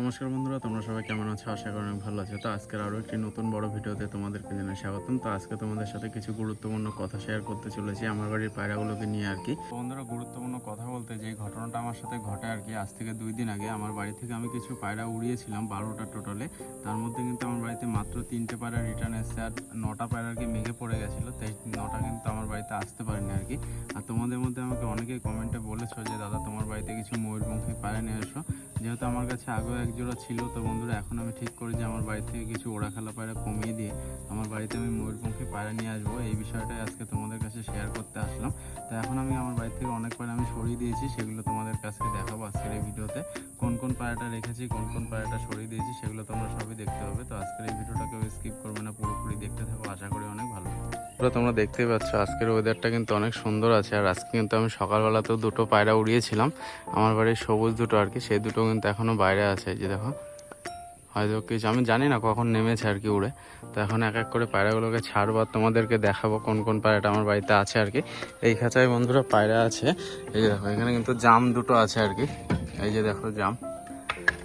নমস্কার বন্ধুরা, তোমরা সবাই কেমন আছো? আশা করি ভালো আছো। তো আজকের আরও একটি নতুন বড় ভিডিওতে তোমাদেরকে জানাই স্বাগতম। তো আজকে তোমাদের সাথে কিছু গুরুত্বপূর্ণ কথা শেয়ার করতে চলেছি আমার বাড়ির পায়রাগুলোকে নিয়ে আর কি। বন্ধুরা, গুরুত্বপূর্ণ কথা বলতে যে ঘটনাটা আমার সাথে ঘটে আর কি, আজ থেকে দুই দিন আগে আমার বাড়ি থেকে আমি কিছু পায়রা উড়িয়েছিলাম বারোটা টোটালে। তার মধ্যে কিন্তু আমার বাড়িতে মাত্র তিনটে পায়রা রিটার্ন এসছে আর নটা পায়রা আর কি মেঘে পড়ে গেছিল। তাই নটা কিন্তু আমার বাড়িতে আসতে পারেনি আর কি। আর তোমাদের মধ্যে আমাকে অনেকেই কমেন্টে বলেছ যে, দাদা, তোমার বাড়িতে কিছু ময়ূরপঙ্খী পায়রা নিয়ে এসো। যেহেতু আমার কাছে আগেও এক জোড়া ছিল, তো বন্ধুরা এখন আমি ঠিক করি যে আমার বাড়ি থেকে কিছু ওড়া খেলা পায়রা কমিয়ে দিয়ে আমার বাড়িতে আমি ময়ূরপঙ্খী পায়রা নিয়ে আসব। এই বিষয়টাই আজকে তোমাদের কাছে শেয়ার করতে আসলাম। তো এখন আমি আমার বাড়ি থেকে অনেক পায়রা আমি সরিয়ে দিয়েছি, সেগুলো তোমাদের কাছে দেখাবো আজকের এই ভিডিওতে। কোন কোন পায়রাটা রেখেছি, কোন কোন পায়রাটা সরিয়ে দিয়েছি, সেগুলো তোমরা সবই দেখতে হবে তো আজকের এই ভিডিওটা কেউ স্কিপ করবে না, পুরোপুরি দেখতে থাকো। আশা করি অনেক ভালো। বন্ধুরা, তোমরা দেখতেই পাচ্ছ আজকের ওয়েদারটা কিন্তু অনেক সুন্দর আছে। আর আজকে কিন্তু আমি সকালবেলাতেও দুটো পায়রা উড়িয়েছিলাম। আমার বাড়ির সবুজ দুটো আর কি সেই দুটো কিন্তু এখনও বাইরে আছে যে দেখো। হয়তো কিছু আমি জানি না কখন নেমেছে আর কি উড়ে। তো এখন এক এক করে পায়রাগুলোকে ছাড়বো আর তোমাদেরকে দেখাবো কোন কোন পায়রাটা আমার বাড়িতে আছে আর কি। এই খাঁচায় বন্ধুরা পায়রা আছে। এই যে দেখো এখানে কিন্তু জাম দুটো আছে আর কি। এই যে দেখো জাম।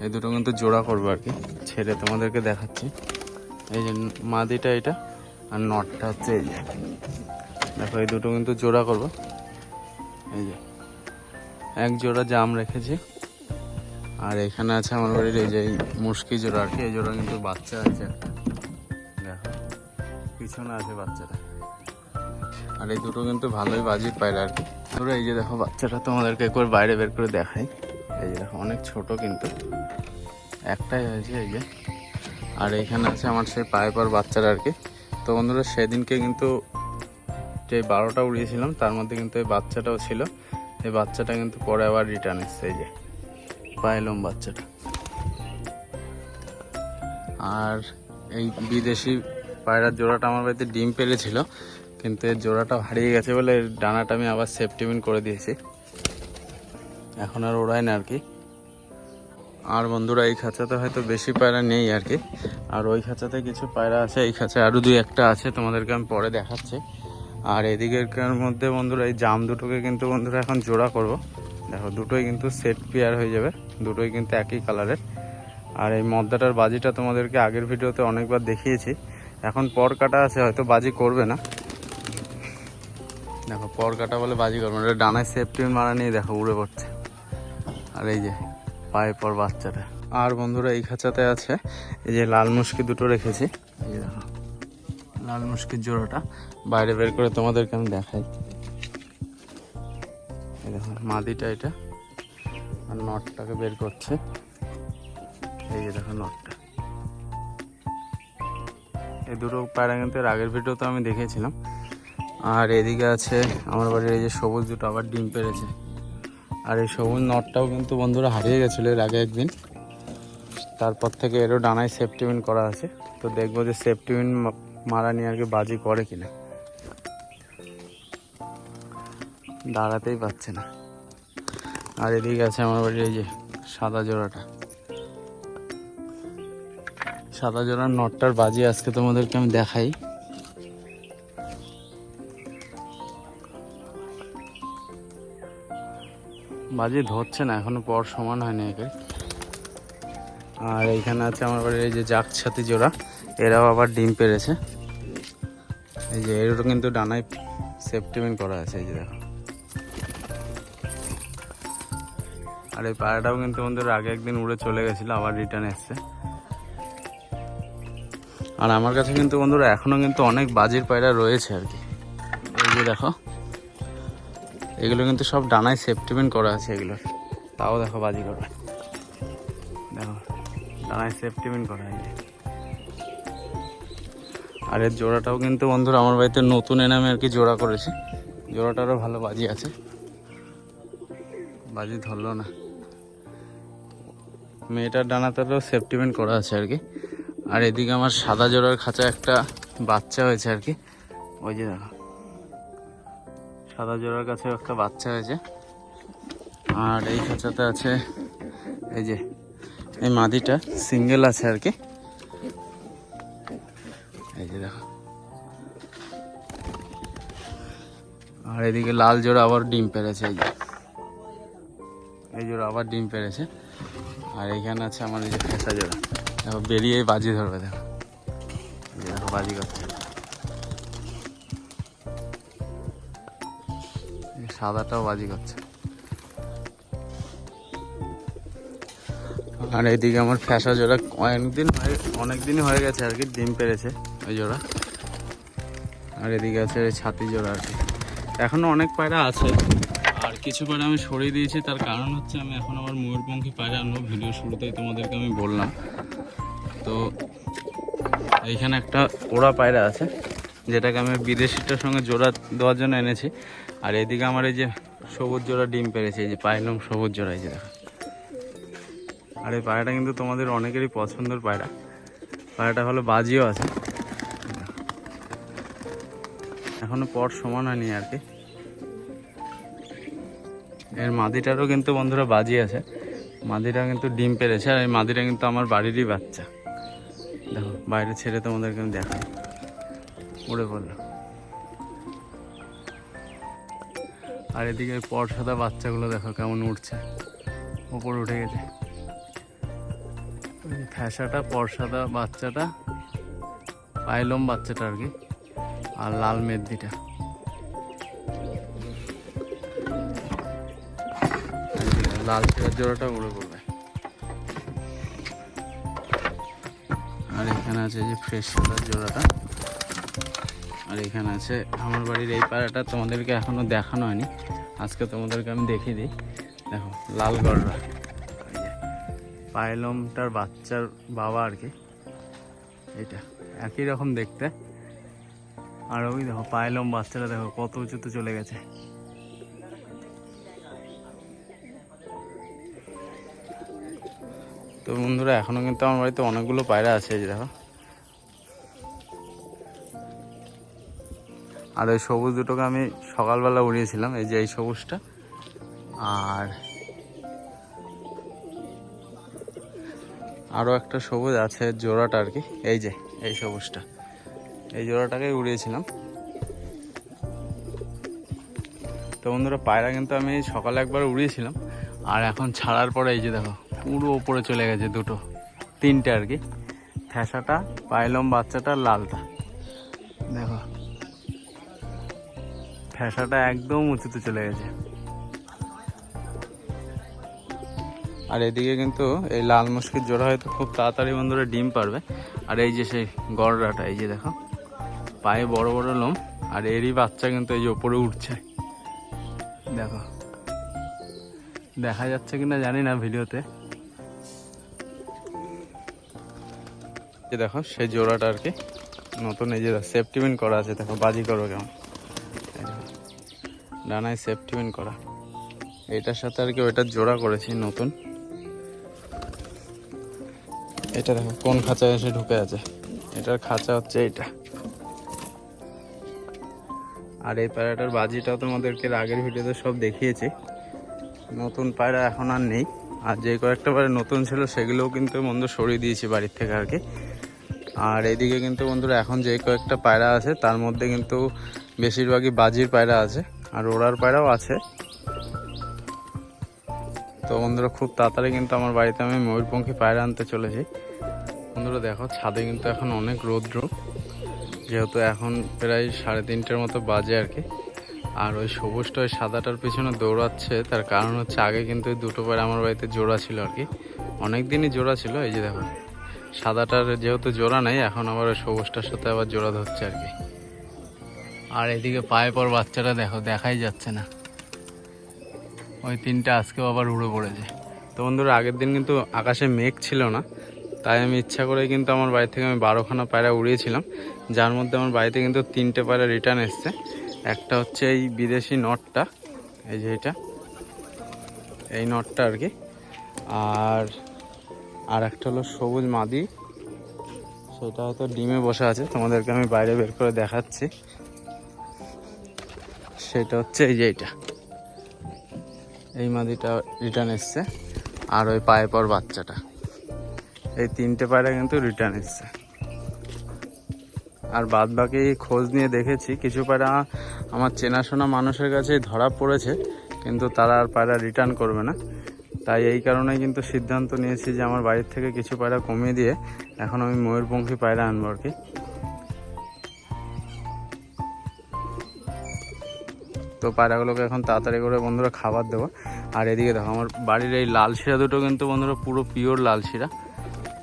এই দুটো কিন্তু জোড়া করব আর কি। ছেড়ে তোমাদেরকে দেখাচ্ছি। এই যে মাদিটা এটা। আর নটটা হচ্ছে এই যে। দেখো, এই দুটো কিন্তু জোড়া করব। এই যে, এক জোড়া জাম রেখেছি। আর এখানে আছে আমার বাড়ির এই যে মুশকি জোড়া আর কি, এই জোড়া কিন্তু বাচ্চা আছে দেখো, পিছনে আছে বাচ্চাটা। আর এই দুটো কিন্তু ভালোই বাজি পায়রা আর কি। ধরো, এই যে দেখো, বাচ্চাটা তোমাদেরকে একবার বাইরে বের করে দেখাই। এই যে দেখো, অনেক ছোট কিন্তু। একটাই হয়েছে, এই যে। আর এখানে আছে আমার সেই পায়ে পাইপার বাচ্চারা আর কি। তো বন্ধুরা, সেদিনকে কিন্তু যে বারোটা উড়িয়েছিলাম, তার মধ্যে কিন্তু এই বাচ্চাটাও ছিল। এই বাচ্চাটা কিন্তু পরে আবার রিটার্ন এসছে, এই যে পাইলম বাচ্চাটা। আর এই বিদেশি পায়রার জোড়াটা আমার বাড়িতে ডিম পেরেছিল, কিন্তু এর জোড়াটা হারিয়ে গেছে বলে ডানাটা আমি আবার সেফটিমিন করে দিয়েছি। এখন আর ওড়ায় না আর কি। আর বন্ধুরা, এই খাঁচাতে হয়তো বেশি পায়রা নেই আর কি। আর ওই খাঁচাতে কিছু পায়রা আছে, এই খাঁচায় আরও দুই একটা আছে, তোমাদেরকে আমি পরে দেখাচ্ছি। আর এদিকের মধ্যে বন্ধুরা, এই জাম দুটোকে কিন্তু বন্ধুরা এখন জোড়া করব। দেখো, দুটোই কিন্তু সেট পেয়ার হয়ে যাবে, দুটোই কিন্তু একই কালারের আর এই মদ্দাটার বাজিটা তোমাদেরকে আগের ভিডিওতে অনেকবার দেখিয়েছি। এখন পর কাটা আছে, হয়তো বাজি করবে না। দেখো, পর কাটা বলে বাজি করবে না, এটা ডানায় সেফটি মারা নিয়ে দেখো, উড়ে পড়ছে। আর এই যে পায়ে পর বাচ্চাটা। আর বন্ধুরা এই খাঁচাতে আছে, এই যে লাল মুশকি দুটো রেখেছি। এই দেখো, লাল মুশকির জোড়াটা। বাইরে বের করে তোমাদেরকে আমি দেখাই। এই দেখো, মাদিটা এটা, আর নটটাকে বের করছে। এই যে দেখো নটটা। এই দুটো পায়রা কিন্তু আগের ভিডিওতে আমি দেখেছিলাম আর এদিকে আছে, আমার বাড়ির এই যে সবুজ দুটো আবার ডিম পেরেছে। আর এই সবুজ নটটাও কিন্তু বন্ধুরা হারিয়ে গেছিল এর আগে একদিন। তারপর থেকে এরও ডানায় সেফটি সেফটিমিন করা আছে। তো দেখব যে সেফটি সেফটিমিন মারা নিয়ে আর কি বাজি করে কিনা। দাঁড়াতেই পাচ্ছে না। আর এদিকে আছে আমার বাড়ির এই যে সাদা জোড়াটা। সাদা জোড়ার নটটার বাজি আজকে তোমাদেরকে আমি দেখাই। বাজি ধরছে না, এখনও পর সমান হয়নি একে। আর এইখানে আছে আমার বাড়ির এই যে জাক ছাতি জোড়া, এরাও আবার ডিম পেরেছে। এই যে এরও কিন্তু ডানায় সেফটিমিন করা আছে, এই যে দেখো। আর এই পায়রাটাও কিন্তু আমাদের আগে একদিন উড়ে চলে গেছিল, আবার রিটার্ন এসছে। আর আমার কাছে কিন্তু বন্ধুরা এখনও কিন্তু অনেক বাজির পায়রা রয়েছে আর কি। এই যে দেখো। এগুলো কিন্তু সব ডানায় সেফটিমেন্ট করা আছে এগুলোর তাও দেখো বাজি করা। দেখো, ডানায় সেফটিমেন্ট করা আছে। আর এর জোড়াটাও কিন্তু বন্ধুরা আমার বাড়িতে নতুন এনে আমি আর কি জোড়া করেছি। জোড়াটারও ভালো বাজি আছে। বাজি ধরলো না। মেয়েটার ডানাতেও সেফটিমেন্ট করা আছে আর কি। আর এদিকে আমার সাদা জোড়ার খাঁচা একটা বাচ্চা হয়েছে আর কি। ওই যে দেখো। সাদা জোড়ার কাছে একটা বাচ্চা হয়েছে আর এই খাঁচাতে আছে এই যে, এই মাদিটা, সিঙ্গেল আছে আর কি। এই যে দেখো। আর এদিকে লাল জোড়া আবার ডিম পেরেছে, এই যে। এই জোড়া আবার ডিম পেরেছে। আর এখানে আছে আমার এই যে ফেসা জোড়া। দেখো, বেরিয়ে বাজি ধরবে, দেখো। দেখো, বাজি করছে। সাদাটাও বাজি করছে আর এইদিকে আমার ফ্যাসা জোড়া অনেকদিন হয়ে অনেক দিনই হয়ে গেছে আর কি, ডিম পেরেছে ওই জোড়া। আর এদিকে আছে ছাতি জোড়া আর কি। এখনও অনেক পায়রা আছে। আর কিছু পায়রা আমি সরিয়ে দিয়েছি, তার কারণ হচ্ছে আমি এখন আমার ময়ূরপঙ্খী পায়রা আনব। ভিডিও শুরুতেই তোমাদেরকে আমি বললাম। তো এইখানে একটা ওড়া পায়রা আছে, যেটাকে আমি বিদেশিটার সঙ্গে জোড়া দেওয়ার জন্য এনেছি। আর এদিকে আমার এই যে সবুজ জোড়া ডিম পেরেছে, এই যে পাইলাম সবুজ জোড়া, এই যে দেখো। আর এই পায়রাটা কিন্তু তোমাদের অনেকেরই পছন্দের পায়রা। পায়রাটা হলো বাজিও আছে। এখনও পর সমান হয়নি আর কি। এর মাদিটারও কিন্তু বন্ধুরা বাজি আছে। মাদিটা কিন্তু ডিম পেরেছে আর এই মাদিটা কিন্তু আমার বাড়িরই বাচ্চা। দেখো, বাইরে ছেড়ে তোমাদেরকে আমি দেখাই। উড়ে পড়ল। আর এদিকে পর সাদা বাচ্চাগুলো দেখো কেমন উঠছে। উপরে উঠে গেছে। ওই ফ্যাসাটা, পরসাদা বাচ্চাটা, পাইলম বাচ্চাটা আর কি, আর লাল মেদিটা লাল চেয়ার জোড়াটা উড়ে পড়বে। আর এখানে আছে যে ফ্রেশ সাদার জোড়াটা। আর এখানে আছে আমার বাড়ির এই পাড়াটা, তোমাদেরকে এখনও দেখানো হয়নি। আজকে তোমাদেরকে আমি দেখিয়ে দিই। দেখো, লাল গড়রা। এই বাচ্চার বাবা আর কি। এটা একই রকম দেখতে। আর ওই দেখো পায়লম বাচ্চাটা দেখো, কত উঁচুতে চলে গেছে। তো বন্ধুরা, এখনও কিন্তু আমার বাড়িতে অনেকগুলো পায়রা আছে দেখো। আর ওই সবুজ দুটোকে আমি সকালবেলা উড়িয়েছিলাম, এই যে এই সবুজটা। আর আরও একটা সবুজ আছে জোড়াটা আর কি, এই যে, এই সবুজটা। এই জোড়াটাকেই উড়িয়েছিলাম। তো বন্ধুরা, পায়রা কিন্তু আমি সকালে একবার উড়িয়েছিলাম, আর এখন ছাড়ার পরে এই যে দেখো, পুরো ওপরে চলে গেছে দুটো, তিনটে আর কি। ফ্যাসাটা পাইলম বাচ্চাটা, লালটা। ফ্যাসাটা একদম উঁচুতে চলে গেছে। আর এদিকে কিন্তু এই লাল মুশকির জোড়া হয়তো খুব তাড়াতাড়ি বন্ধুরা ডিম পারবে। আর এই যে সেই গড়রাটা, এই যে দেখো, পায়ে বড় বড় লোম, আর এরই বাচ্চা কিন্তু এই যে ওপরে উঠছে। দেখো, দেখা যাচ্ছে কিনা জানি না ভিডিওতে। দেখো, সেই জোড়াটা আর কি নতুন, এই যে সেফটিবিন করা আছে, দেখো, বাজি করো কেমন। ডানায় সেফটিবিন করা। এটার সাথে আর কি ওইটা জোড়া করেছি, নতুন। এটা দেখো, কোন খাঁচায় এসে ঢুকে আছে। এটার খাঁচা হচ্ছে এটা আর এই পায়রাটার বাজিটাও তোমাদেরকে আগের ভিডিওতে সব দেখিয়েছি। নতুন পায়রা এখন আর নেই। আর যে কয়েকটা পায়রা নতুন ছিল, সেগুলোও কিন্তু বন্ধু সরিয়ে দিয়েছি বাড়ির থেকে আর কি। আর এদিকে কিন্তু বন্ধুরা, এখন যে কয়েকটা পায়রা আছে, তার মধ্যে কিন্তু বেশিরভাগই বাজির পায়রা আছে। আর ওড়ার পায়রাও আছে। তো বন্ধুরা, খুব তাড়াতাড়ি কিন্তু আমার বাড়িতে আমি ময়ূরপঙ্খী পায়রা আনতে চলেছি। বন্ধুরা, দেখো, ছাদে কিন্তু এখন অনেক রৌদ্র। যেহেতু এখন প্রায় সাড়ে তিনটের মতো বাজে আর কি। আর ওই সবুজটা ওই সাদাটার পিছনে দৌড়াচ্ছে, তার কারণ হচ্ছে আগে কিন্তু ওই দুটো পায়রা আমার বাড়িতে জোড়া ছিল আর কি। অনেক দিনই জোড়া ছিল, এই যে দেখো, সাদাটার যেহেতু জোড়া নেই, এখন আবার ওই সবুজটার সাথে আবার জোড়া ধরছে আর কি। আর এদিকে পায়ে পর বাচ্চাটা দেখো, দেখাই যাচ্ছে না। ওই তিনটা আজকেও আবার উড়ে পড়েছে। তো বন্ধুরা, আগের দিন কিন্তু আকাশে মেঘ ছিল না, তাই আমি ইচ্ছা করে কিন্তু আমার বাড়ি থেকে আমি বারোখানা পায়রা উড়িয়েছিলাম, যার মধ্যে আমার বাড়িতে কিন্তু তিনটে পায়রা রিটার্ন এসছে। একটা হচ্ছে এই বিদেশি নটটা, এই যে এটা, এই নটটা আর কি। আর আর একটা হলো সবুজ মাদি, সেটা হয়তো ডিমে বসে আছে, তোমাদেরকে আমি বাইরে বের করে দেখাচ্ছি। সেটা হচ্ছে এই যে এটা। এই মাদিটা রিটার্ন এসছে। আর ওই পায়ে পর বাচ্চাটা। এই তিনটে পায়রা কিন্তু রিটার্ন এসছে। আর বাদ বাকি খোঁজ নিয়ে দেখেছি, কিছু পায়রা আমার চেনাশোনা মানুষের কাছে ধরা পড়েছে, কিন্তু তারা আর পায়রা রিটার্ন করবে না। তাই এই কারণে কিন্তু সিদ্ধান্ত নিয়েছি যে আমার বাড়ির থেকে কিছু পায়রা কমিয়ে দিয়ে এখন আমি ময়ূরপঙ্খী পায়রা আনব আর কি। তো পায়রাগুলোকে এখন তাড়াতাড়ি করে বন্ধুরা খাবার দেবো। আর এদিকে দেখো, আমার বাড়ির এই লাল শিরা দুটো কিন্তু বন্ধুরা পুরো পিওর লাল শিরা।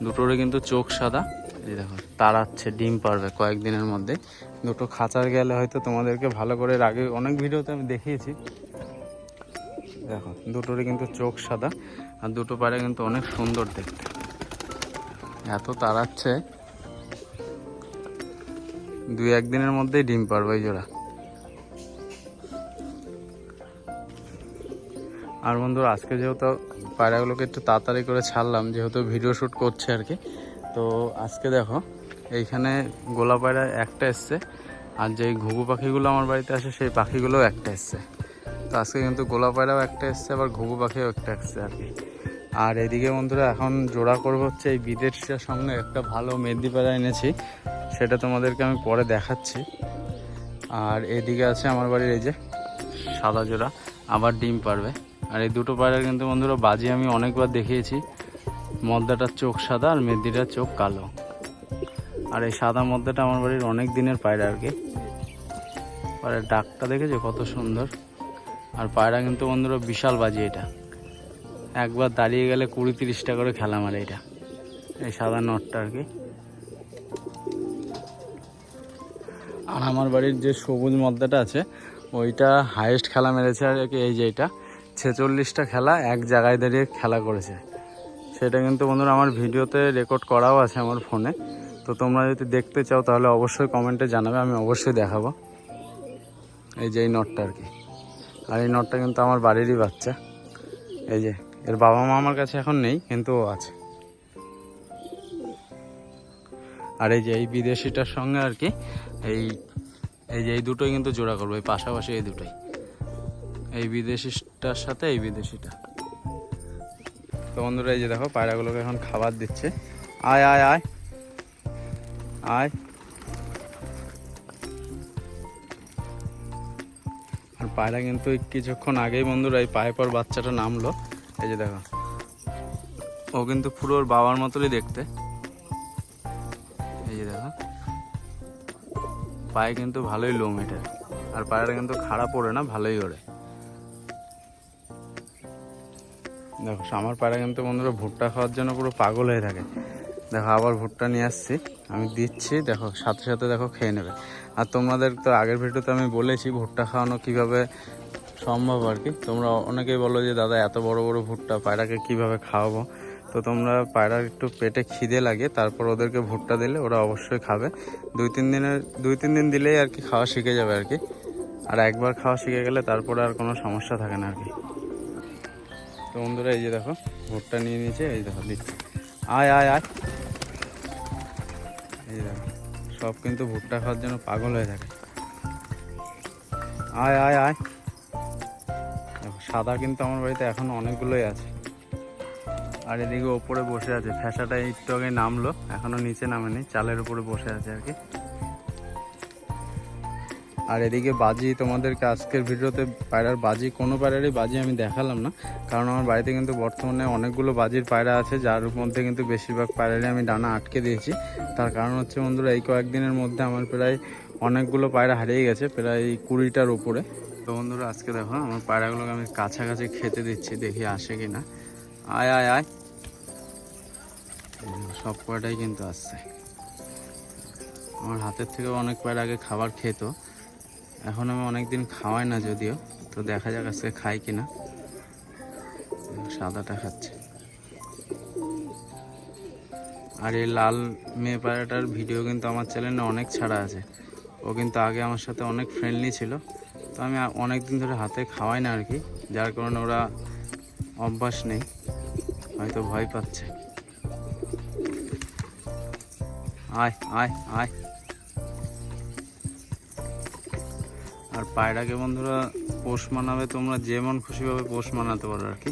দুটোরই কিন্তু চোখ সাদা। এই দেখো, তাড়াচ্ছে, ডিম পারবে কয়েকদিনের মধ্যে। দুটো খাঁচার গেলে হয়তো তোমাদেরকে ভালো করে আগে অনেক ভিডিওতে আমি দেখিয়েছি। দেখো, দুটোরই কিন্তু চোখ সাদা। আর দুটো পায়রা কিন্তু অনেক সুন্দর দেখতে। এত তাড়াচ্ছে। দুই একদিনের মধ্যেই ডিম পারবে এই জোড়া। আর বন্ধুরা, আজকে যেহেতু পায়রাগুলোকে একটু তাড়াতাড়ি করে ছাড়লাম, যেহেতু ভিডিও শ্যুট করছে আর কি, তো আজকে দেখো, এইখানে গোলা পায়রা একটা এসছে, আর যেই ঘুঘু পাখিগুলো আমার বাড়িতে আসে, সেই পাখিগুলোও একটা এসছে। তো আজকে কিন্তু গোলা পায়রাও একটা এসছে, আবার ঘুঘু পাখিও একটা এসছে আর কি। আর এদিকে বন্ধুরা, এখন জোড়া করব হচ্ছে এই বিদেশটার সঙ্গে একটা ভালো মেদি পায়রা এনেছি, সেটা তোমাদেরকে আমি পরে দেখাচ্ছি। আর এদিকে আছে আমার বাড়ির এই যে সাদা জোড়া, আবার ডিম পারবে। আর এই দুটো পায়রা কিন্তু বন্ধুরা বাজি আমি অনেকবার দেখিয়েছি। মদ্দাটার চোখ সাদা আর মেদিটার চোখ কালো। আর এই সাদা মদ্দাটা আমার বাড়ির অনেক দিনের পায়রা আর কি। পায়রার ডাকটা দেখেছ? কত সুন্দর। আর পায়রা কিন্তু বন্ধুরা বিশাল বাজি এটা। একবার দাঁড়িয়ে গেলে কুড়ি তিরিশটা করে খেলা মারে এটা। এই সাদা নটটা আর কি। আর আমার বাড়ির যে সবুজ মদ্দাটা আছে, ওইটা হাইয়েস্ট খেলা মেরেছে আর কি, এই যে এটা। ছেচল্লিশটা খেলা এক জায়গায় দাঁড়িয়ে খেলা করেছে। সেটা কিন্তু বন্ধুরা আমার ভিডিওতে রেকর্ড করাও আছে আমার ফোনে। তো তোমরা যদি দেখতে চাও তাহলে অবশ্যই কমেন্টে জানাবে, আমি অবশ্যই দেখাবো। এই যে এই নটটা আর কি। আর এই নটটা কিন্তু আমার বাড়িরই বাচ্চা। এই যে, এর বাবা মা আমার কাছে এখন নেই, কিন্তু ও আছে। আর এই যে এই বিদেশিটার সঙ্গে আর কি, এই এই যে এই দুটোই কিন্তু জোড়া করব, এই পাশাপাশি এই দুটোই। এই বিদেশিটার সাথে এই বিদেশিটা। তো বন্ধুরা, এই যে দেখো, পায়রাগুলোকে এখন খাবার দিচ্ছে। আয় আয় আয়। আয়। আর পায়রা কিন্তু কিছুক্ষণ আগেই বন্ধুরা এই পায়ে পর বাচ্চাটা নামলো। এই যে দেখো, ও কিন্তু পুরো ওর বাবার মতোই দেখতে। এই যে দেখো, পায়ে কিন্তু ভালোই লোম এটা। আর পায়রাটা কিন্তু খারাপ ওড়ে না, ভালোই ওড়ে। দেখো আমার পায়রা কিন্তু বন্ধুরা ভুট্টা খাওয়ার জন্য পুরো পাগল হয়ে থাকে। দেখো, আবার ভুট্টা নিয়ে আসছি। আমি দিচ্ছি, দেখো, সাথে সাথে দেখো খেয়ে নেবে। আর তোমাদের তো আগের ভিডিওতে আমি বলেছি ভুট্টা খাওয়ানো কীভাবে সম্ভব আর কি। তোমরা অনেকেই বলো যে, দাদা, এত বড় বড় ভুট্টা পায়রাকে কীভাবে খাওয়াবো? তো তোমরা পায়রার একটু পেটে খিদে লাগে, তারপর ওদেরকে ভুট্টা দিলে ওরা অবশ্যই খাবে। দুই, তিন দিনের, দুই, তিন দিন দিলেই আর কি খাওয়া শিখে যাবে আর কি। আর একবার খাওয়া শিখে গেলে তারপরে আর কোনো সমস্যা থাকে না আর কি। তো বন্ধুরা, এই যে দেখো, ভুট্টা নিয়ে নিয়েছে, এই দেখো, দিচ্ছে। আয় আয় আয়। এই দেখো, সব কিন্তু ভুট্টা খাওয়ার জন্য পাগল হয়ে থাকে। আয় আয় আয়। দেখো, সাদা কিন্তু আমার বাড়িতে এখন অনেকগুলোই আছে। আর এদিকে ওপরে বসে আছে ফ্যাসাটা একটু আগে নামলো, এখনও নিচে নামেনি, চালের উপরে বসে আছে আর কি। আর এদিকে বাজি তোমাদেরকে আজকের ভিডিওতে পায়রার বাজি, কোনো পায়রারই বাজি আমি দেখালাম না। কারণ আমার বাড়িতে কিন্তু বর্তমানে অনেকগুলো বাজির পায়রা আছে, যার মধ্যে কিন্তু বেশিরভাগ পায়রারই আমি ডানা আটকে দিয়েছি। তার কারণ হচ্ছে বন্ধুরা, এই কয়েকদিনের মধ্যে আমার প্রায় অনেকগুলো পায়রা হারিয়ে গেছে, প্রায় কুড়িটার উপরে। তো বন্ধুরা, আজকে দেখো, আমার পায়রাগুলোকে আমি কাছাকাছি খেতে দিচ্ছি, দেখি আসে কি না আয় আয়। আয় সব কয়টাই কিন্তু আসছে। আমার হাতের থেকেও অনেক পায়রা আগে খাবার খেত। এখন আমি অনেকদিন খাওয়াই না যদিও, তো দেখা যাক আজকে খাই কিনা। সাদাটা খাচ্ছে। আর এই লাল মেয়ে পায়রাটার ভিডিও কিন্তু আমার চ্যানেলে অনেক ছাড়া আছে। ও কিন্তু আগে আমার সাথে অনেক ফ্রেন্ডলি ছিল, তো আমি অনেক দিন ধরে হাতে খাওয়াই না আর কি, যার কারণে ওরা অভ্যাস নেই, হয়তো ভয় পাচ্ছে। আয় আয় আয়। আর পায়রাকে বন্ধুরা পোষ মানাবে, তোমরা যেমন খুশিভাবে পোষ মানাতে পারো আর কি।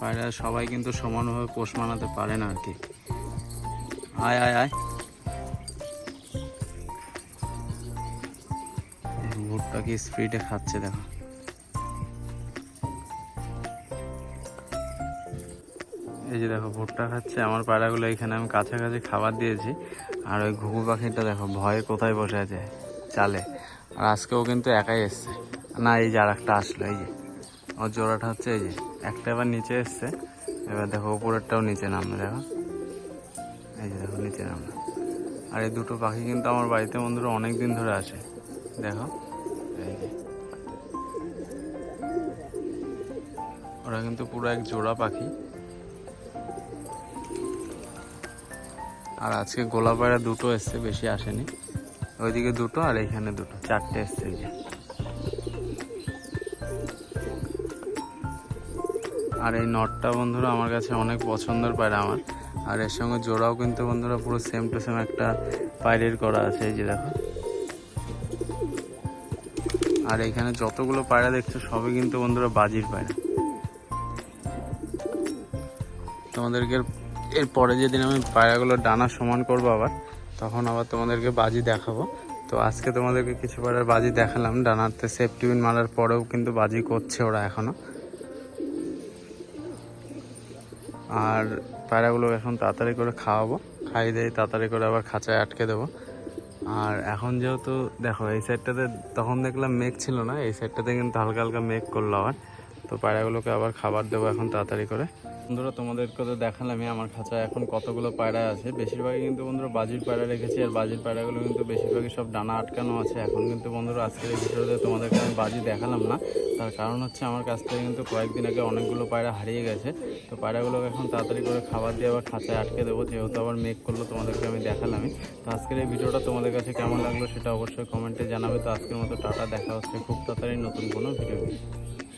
পায়রা সবাই কিন্তু সমানভাবে পোষ মানাতে পারে না আর কি। আয় আয় আয়। ভুট্টা কি স্পিডে খাচ্ছে, দেখো। এই যে দেখো, ভুট্টা খাচ্ছে। আমার পায়রাগুলো এখানে আমি কাছাকাছি খাবার দিয়েছি। আর ওই ঘুঘু পাখিটা দেখো, ভয়ে কোথায় বসে আছে? চালে। আর আজকেও কিন্তু একাই এসছে। না, এই যে একটা আসলো, এই যে। ওর জোড়াটা হচ্ছে এই যে, একটা এবার নিচে এসছে। এবার দেখো, উপরেরটাও নিচে নামলো, দেখো। এই যে দেখো, নিচে নামলো। আর এই দুটো পাখি কিন্তু আমার বাড়িতে, বন্ধুরা অনেক দিন ধরে আসে। দেখো, এই যে। ওরা কিন্তু পুরো এক জোড়া পাখি। আর আজকে গোলা পায়রা দুটো এসছে, বেশি আসেনি। ওইদিকে দুটো আর এইখানে দুটো। চারটে এসছে আর এই নটটা বন্ধুরা আমার কাছে অনেক পছন্দের পায়রা আমার। আর এর সঙ্গে জোড়াও কিন্তু বন্ধুরা পুরো সেম টু সেম একটা পায়রের করা আছে, এই যে দেখো। আর এখানে যতগুলো পায়রা দেখছ, সবই কিন্তু বন্ধুরা বাজির পায়রা। তোমাদেরকে এর পরে যেদিন আমি পায়রাগুলো ডানা সমান করব আবার তখন আবার তোমাদেরকে বাজি দেখাবো। তো আজকে তোমাদেরকে কিছু পায়রার বাজি দেখালাম। ডানাতে সেফটিবিন মারার পরেও কিন্তু বাজি করছে ওরা এখনও। আর পায়রাগুলো এখন তাড়াতাড়ি করে খাওয়াবো। খাইয়ে দিয়ে তাড়াতাড়ি করে আবার খাঁচায় আটকে দেবো। আর এখন যেহেতু দেখো, এই সাইডটাতে তখন দেখলাম মেঘ ছিল না, এই সাইডটাতে কিন্তু হালকা হালকা মেঘ করল আবার। তো পায়রাগুলোকে আবার খাবার দেবো এখন তাড়াতাড়ি করে। বন্ধুরা, তোমাদেরকে তো দেখালামই, আমার খাঁচায় এখন কতগুলো পায়রা আছে। বেশিরভাগই কিন্তু বন্ধুরা বাজির পায়রা রেখেছি, আর বাজির পায়রাগুলো কিন্তু বেশিরভাগই সব ডানা আটকানো আছে। এখন কিন্তু বন্ধুরা আজকের এই ভিডিওতে তোমাদেরকে আমি বাজি দেখালাম না। তার কারণ হচ্ছে আমার কাছ থেকে কিন্তু কয়েকদিন আগে অনেকগুলো পায়রা হারিয়ে গেছে। তো পায়রাগুলোকে এখন তাড়াতাড়ি করে খাবার দিয়ে আবার খাঁচায় আটকে দেবো, যেহেতু আবার মেঘ করল, তোমাদেরকে আমি দেখালামই। তো আজকের এই ভিডিওটা তোমাদের কাছে কেমন লাগল সেটা অবশ্যই কমেন্টে জানাবে। তো আজকের মতো টাটা, দেখা হচ্ছে খুব তাড়াতাড়ি নতুন কোনো ভিডিও